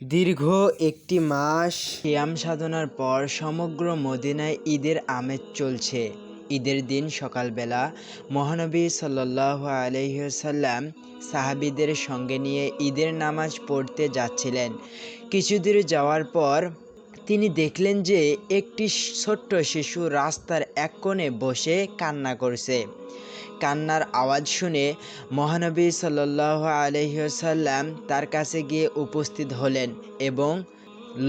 দীর্ঘ একটি মাস শ্যাম সাধনার পর সমগ্র মদিনায় ঈদের আমেজ চলছে। ঈদের দিন সকালবেলা মহানবী সাল্লাহ আলহ্লাম সাহাবিদের সঙ্গে নিয়ে ঈদের নামাজ পড়তে যাচ্ছিলেন। কিছুদূর যাওয়ার পর তিনি দেখলেন যে একটি ছোট্ট শিশু রাস্তার এক কোণে বসে কান্না করছে। কান্নার আওয়াজ শুনে মহানবী সাল্লাহ আলহিসাল্লাম তার কাছে গিয়ে উপস্থিত হলেন এবং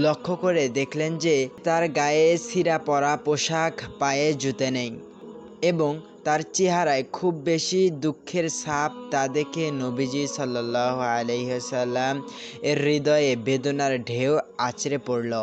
লক্ষ্য করে দেখলেন যে তার গায়ে ছিঁড়া পরা পোশাক, পায়ে জুতে নেই এবং তার চেহারায় খুব বেশি দুঃখের ছাপ তা দেখে নবীজি সাল্লাহ আলহিহাল্লাম এর হৃদয়ে বেদনার ঢেউ আছড়ে পড়ল।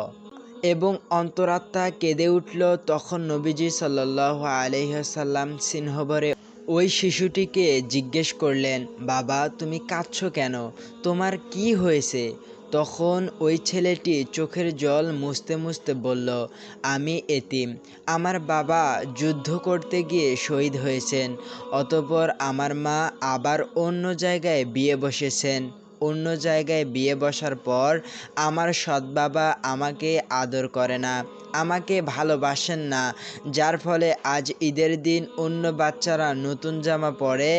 এবং অন্তরাত্মা কেঁদে উঠল তখন নবীজি সাল্লাহ আলহিহাল্লাম সিংহবরে ওই শিশুটিকে জিজ্ঞেস করলেন, বাবা, তুমি কাঁদছ কেন? তোমার কি হয়েছে? তখন ওই ছেলেটি চোখের জল মুছতে মুছতে বলল, আমি এতিম। আমার বাবা যুদ্ধ করতে গিয়ে শহীদ হয়েছেন, অতপর আমার মা আবার অন্য জায়গায় বিয়ে বসেছেন। অন্য জায়গায় বিয়ে বসার পর আমার সৎ বাবা আমাকে আদর করে না, আমাকে ভালোবাসেন না। যার ফলে আজ ঈদের দিন অন্য বাচ্চারা নতুন জামা পরে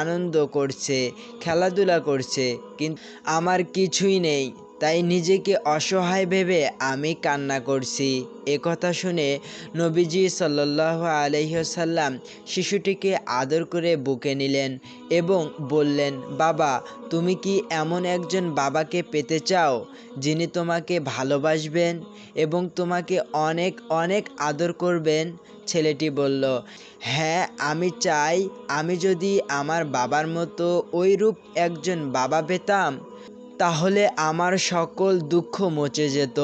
আনন্দ করছে, খেলাধুলা করছে, কিন্তু আমার কিছুই নেই। তাই নিজেকে অসহায় ভেবে আমি কান্না করছি। কথা শুনে নবীজি সাল্লাহ আলহ্লাম শিশুটিকে আদর করে বুকে নিলেন এবং বললেন, বাবা, তুমি কি এমন একজন বাবাকে পেতে চাও যিনি তোমাকে ভালোবাসবেন এবং তোমাকে অনেক অনেক আদর করবেন? ছেলেটি বলল হ্যাঁ আমি চাই, আমি যদি আমার বাবার মতো ওইরূপ একজন বাবা পেতাম তাহলে আমার সকল দুঃখ মুছে যেত।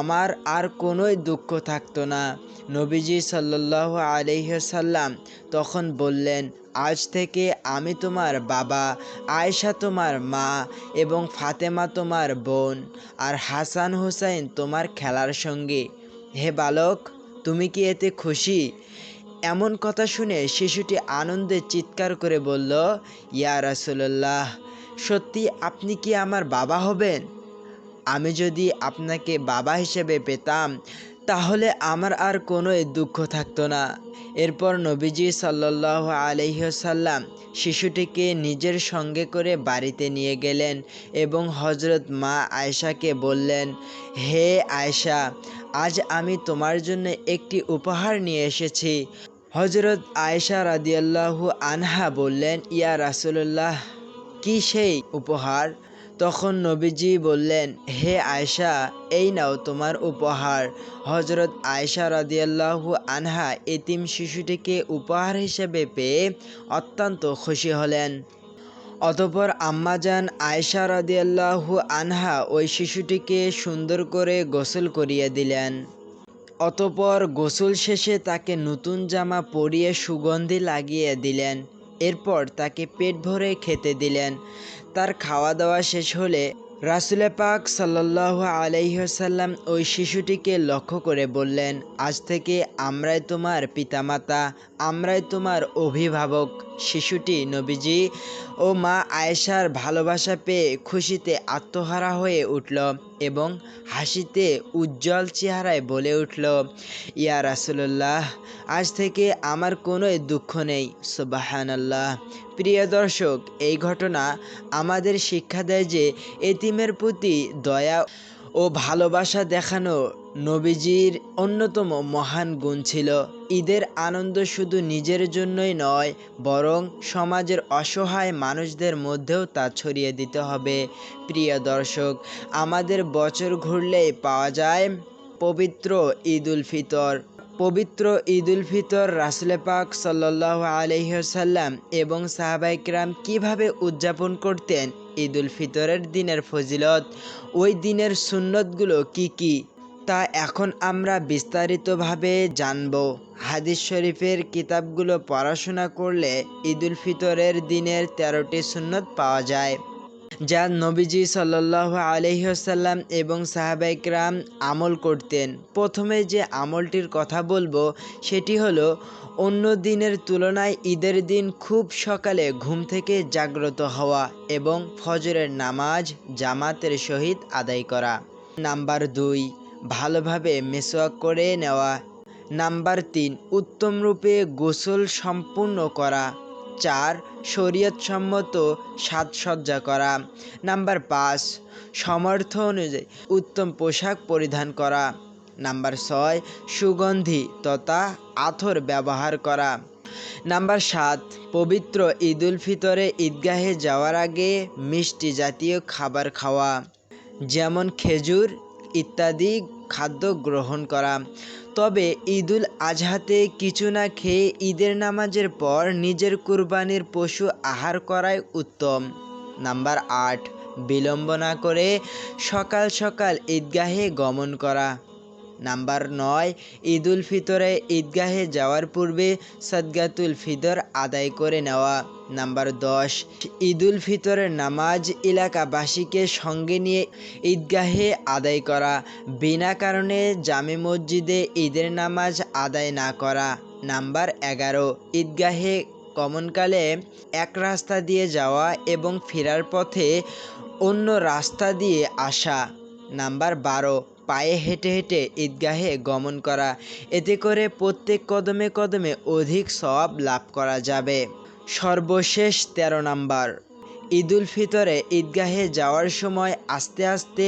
আমার আর কোনোই দুঃখ থাকতো না। নবীজি সাল্লাহ আলহ্লাম তখন বললেন, আজ থেকে আমি তোমার বাবা, আয়েশা তোমার মা এবং ফাতেমা তোমার বোন আর হাসান হুসাইন তোমার খেলার সঙ্গী। হে বালক, তুমি কি এতে খুশি? এমন কথা শুনে শিশুটি আনন্দে চিৎকার করে বলল, ইয়া রাসুল্লাহ সত্যি আপনি কি আমার বাবা হবেন? আমি যদি আপনাকে বাবা হিসেবে পেতাম, তাহলে আমার আর কোনো দুঃখ থাকতো না। এরপর নবীজি সাল্লাহ আলহ্লাম শিশুটিকে নিজের সঙ্গে করে বাড়িতে নিয়ে গেলেন এবং হজরত মা আয়শাকে বললেন, হে আয়শা, আজ আমি তোমার জন্য একটি উপহার নিয়ে এসেছি। হজরত আয়শা রাদিয়াল্লাহু আনহা বললেন, ইয়া রাসুল্লাহ কি সেই উপহার? তখন নবীজি বললেন, হে আয়শা, এই নাও তোমার উপহার। হজরত আয়শা রাদিয়াল্লাহু আনহা এতিম শিশুটিকে উপহার হিসেবে পেয়ে অত্যন্ত খুশি হলেন। অতপর আম্মাজান আয়শা রাদিয়াল্লাহু আনহা ওই শিশুটিকে সুন্দর করে গোসল করিয়ে দিলেন। অতপর গোসল শেষে তাকে নতুন জামা পরিয়ে সুগন্ধি লাগিয়ে দিলেন। এরপর তাকে পেট ভরে খেতে দিলেন। তার খাওয়া দাওয়া শেষ হলে রাসুলে পাক সাল্লাহ আলহ্লাম ওই শিশুটিকে লক্ষ্য করে বললেন, আজ থেকে আমরাই তোমার পিতামাতা, আমরাই তোমার অভিভাবক। শিশুটি নবীজি ও মা আয়েশার ভালোবাসা পেয়ে খুশিতে আত্মহারা হয়ে উঠল এবং হাসিতে উজ্জ্বল চেহারায় বলে উঠল, ইয়া রাসুল্লাহ আজ থেকে আমার কোনো দুঃখ নেই। সুবাহান আল্লাহ প্রিয় দর্শক, এই ঘটনা আমাদের শিক্ষা দেয় যে এতিমের প্রতি দয়া ও ভালোবাসা দেখানো নবীজির অন্যতম মহান গুণ ছিল, ঈদের আনন্দ শুধু নিজের জন্যই নয়, বরং সমাজের অসহায় মানুষদের মধ্যেও তা ছড়িয়ে দিতে হবে। প্রিয় দর্শক, আমাদের বছর ঘুরলেই পাওয়া যায় পবিত্র ঈদ উল ফিতর। পবিত্র ঈদ উল ফিতর রাসুলে পাক সাল্লাহ আলহ্লাম এবং সাহাবাইকরাম কীভাবে উদযাপন করতেন? ঈদ উল ফিতরের দিনের ফজিলত, ওই দিনের সুন্নতগুলো কি কি? তা এখন আমরা বিস্তারিতভাবে জানব। হাদিস শরীফের কিতাবগুলো পড়াশোনা করলে ঈদ উল ফিতরের দিনের তেরোটি সুন্নত পাওয়া যায়, যা নবীজি সাল্লাহ আলহিহাসাল্লাম এবং সাহাবাইকরাম আমল করতেন। প্রথমে যে আমলটির কথা বলব, সেটি হলো, অন্য দিনের তুলনায় ঈদের দিন খুব সকালে ঘুম থেকে জাগ্রত হওয়া এবং ফজরের নামাজ জামাতের সহিত আদায় করা। নাম্বার দুই ভালোভাবে মেসোয়াক করে নেওয়া। নাম্বার তিন উত্তম রূপে গোসল সম্পূর্ণ করা। চার, শরীয়তসম্মত সাজসজ্জা করা। নাম্বার পাঁচ, সমর্থ অনুযায়ী উত্তম পোশাক পরিধান করা। নাম্বার ছয়, সুগন্ধি তথা আথর ব্যবহার করা। নাম্বার সাত, পবিত্র ঈদুল ফিতরে ঈদগাহে যাওয়ার আগে মিষ্টি জাতীয় খাবার খাওয়া। যেমন খেজুর ইত্যাদি খাদ্য গ্রহণ করা। তবে ঈদুল আজহাতে কিছু না খেয়ে ঈদের নামাজের পর নিজের কুরবানির পশু আহার করাই উত্তম। নাম্বার আট, বিলম্ব না করে সকাল সকাল ঈদগাহে গমন করা। নাম্বার নয়, ঈদুল ফিতরে ঈদগাহে যাওয়ার পূর্বে সদগাতুল ফিতর আদায় করে নেওয়া। নাম্বার দশ, ঈদুল ফিতরের নামাজ এলাকাবাসীকে সঙ্গে নিয়ে ঈদগাহে আদায় করা, বিনা কারণে জামে মসজিদে ঈদের নামাজ আদায় না করা। নাম্বার এগারো, ঈদগাহে কমনকালে এক রাস্তা দিয়ে যাওয়া এবং ফেরার পথে অন্য রাস্তা দিয়ে আসা। নাম্বার বারো পায়ে হেঁটে হেঁটে ঈদগাহে গমন করা। এতে করে প্রত্যেক কদমে কদমে অধিক সব লাভ করা যাবে। সর্বশেষ তেরো নাম্বার। ঈদুল ফিতরে ঈদগাহে যাওয়ার সময় আস্তে আস্তে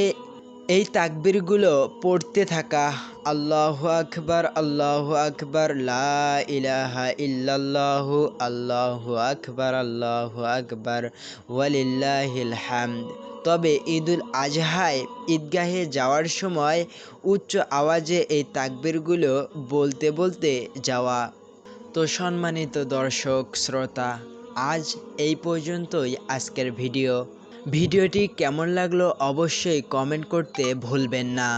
এই তাকবিরগুলো পড়তে থাকা। আল্লাহ আকবার, আল্লাহ আকবর ইলাহা ইল্লাল্লাহু, আল্লাহু আকবার আল্লাহু আকবার, ওয়ালিল্লাহিল হামদ। তবে ঈদুল আজহায় ঈদগাহে যাওয়ার সময় উচ্চ আওয়াজে এই তাকবিরগুলো বলতে বলতে যাওয়া। তো সম্মানিত দর্শক, শ্রোতা, আজ এই পর্যন্তই আজকের ভিডিও। ভিডিওটি কেমন লাগল অবশ্যই কমেন্ট করতে ভুলবেন না।